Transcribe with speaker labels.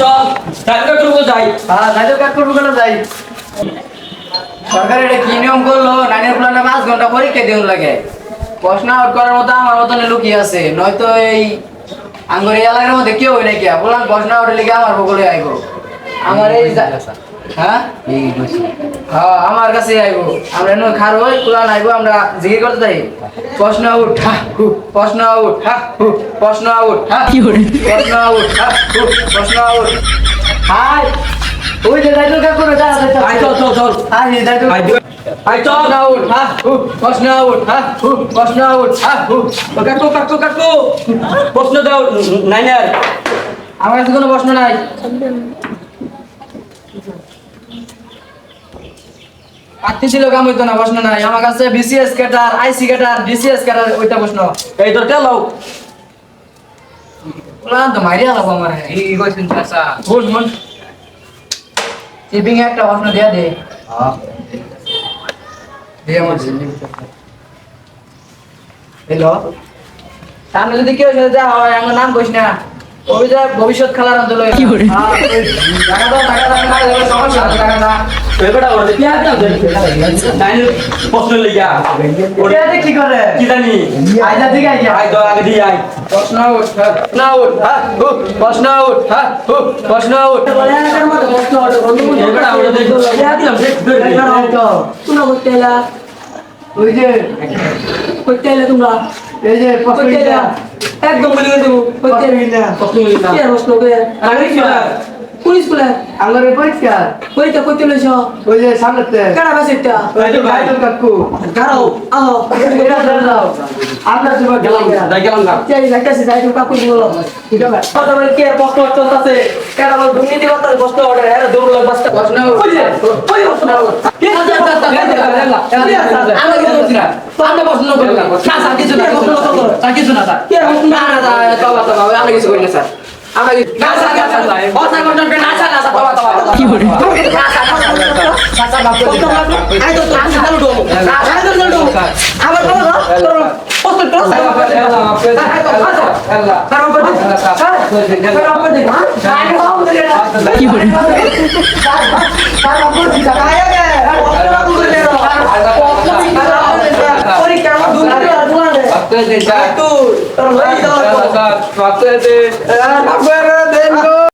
Speaker 1: চল
Speaker 2: কি যাই যাই
Speaker 3: এটা কি নিয়ম করল নাইনের প্ল্যানে পাঁচ ঘণ্টা পরীক্ষা দিন লাগে প্রশ্ন আউট করার মতো আমার মতনে লুকিয়ে আছে। নয়তো এই আঙ্গুর এলাকার মধ্যে কেউ হয় নাকি বললাম প্রশ্ন আউট লিখে আমার বগলে আইব। আমার এই হ্যাঁ? হ্যাঁ? আমার কাছে আইব। আমরা এনে খার হই কুলান আইব আমরা করতে যাই। প্রশ্ন আউট প্রশ্ন আউট প্রশ্ন আউট প্রশ্ন আউট প্রশ্ন আউট।
Speaker 2: হাই ওই যে কাজ করবে
Speaker 1: চল চল
Speaker 2: হাই
Speaker 1: আই চল
Speaker 3: প্রশ্ন আউট হা, হু প্রশ্ন আউট হা, হু প্রশ্ন আউট হা, হু।
Speaker 1: কাকু কাকু কাকু। প্রশ্ন দাও নাইনার।
Speaker 3: আমার কাছে কোনো প্রশ্ন নাই। পাঠ্য ছিল, কাম হইতো না প্রশ্ন নাই। আমার কাছে BCS cadre IC cadre DCS cadre ওইটা প্রশ্ন
Speaker 1: এই, তোর কেলাও
Speaker 3: বললাম তো মাইরিয়া লাগবো আমার। এই কইছেন চাচা। ভুল মন চিপিং একটা প্রশ্ন দিয়া দে। আমার হ্যালো? সামনে যদি কেউ সাথে যা হয় আমার নাম কইস না। ভবিষ্যৎ খেলার অঞ্চল
Speaker 4: কি করে?
Speaker 3: টাকা দাও টাকা দাও সমস্যা টাকা দাও।
Speaker 1: এবারে ওরে কি আছে নাইনার প্রশ্ন লিখা
Speaker 2: কি করে?
Speaker 1: কি জানি?
Speaker 2: আইজা দিকে আইজা
Speaker 1: আই দর আগে দি আই
Speaker 3: প্রশ্ন আউট প্রশ্ন আউট হ্যাঁ প্রশ্ন আউট হ্যাঁ প্রশ্ন
Speaker 1: দেখ
Speaker 4: তোমরা করতে এলা
Speaker 2: ওই যে
Speaker 4: এলা তোমরা
Speaker 2: এই যে
Speaker 4: এলা একদম বলে দেবো করতে এলা
Speaker 1: প্রশ্ন লিখা
Speaker 4: কি প্রশ্ন করে
Speaker 1: আগে হয়?
Speaker 4: কোন স্কুলে
Speaker 2: আমার পরীক্ষা
Speaker 4: পরীক্ষা করতে লইছ।
Speaker 2: ওই যে সামনেতে
Speaker 4: কারা বাসে এটা
Speaker 2: ওই যে ভাই কাকু।
Speaker 4: কারাও আহ।
Speaker 2: এটা দাও আমরা তো গেলাম।
Speaker 1: যাই গেলাম গা।
Speaker 4: যাই লাগতেছে যাই তুমি কাকু বলো। ঠিক আছে কথা বলে কি প্রশ্ন চলতেছে কেন আমার দুর্নীতি কথা প্রশ্ন অর্ডার এর দূর লাগ বাস্তা
Speaker 3: প্রশ্ন
Speaker 4: ওই যে? ওই প্রশ্ন কি আছে
Speaker 3: আমরা কিছু করছি না প্রশ্ন করলাম না স্যার কিছু না স্যার কিছু না স্যার
Speaker 4: কি
Speaker 3: না না স্যার তবা তবা আমরা কিছু করি না স্যার আমরা কিছু না স্যার না স্যার ও স্যার কোন না স্যার না স্যার তবা তবা
Speaker 4: কি করে
Speaker 3: না স্যার না sir sir
Speaker 4: Pakai deh, Jatuh. Terlalu jatuh. Pakai deh. Pakai deh.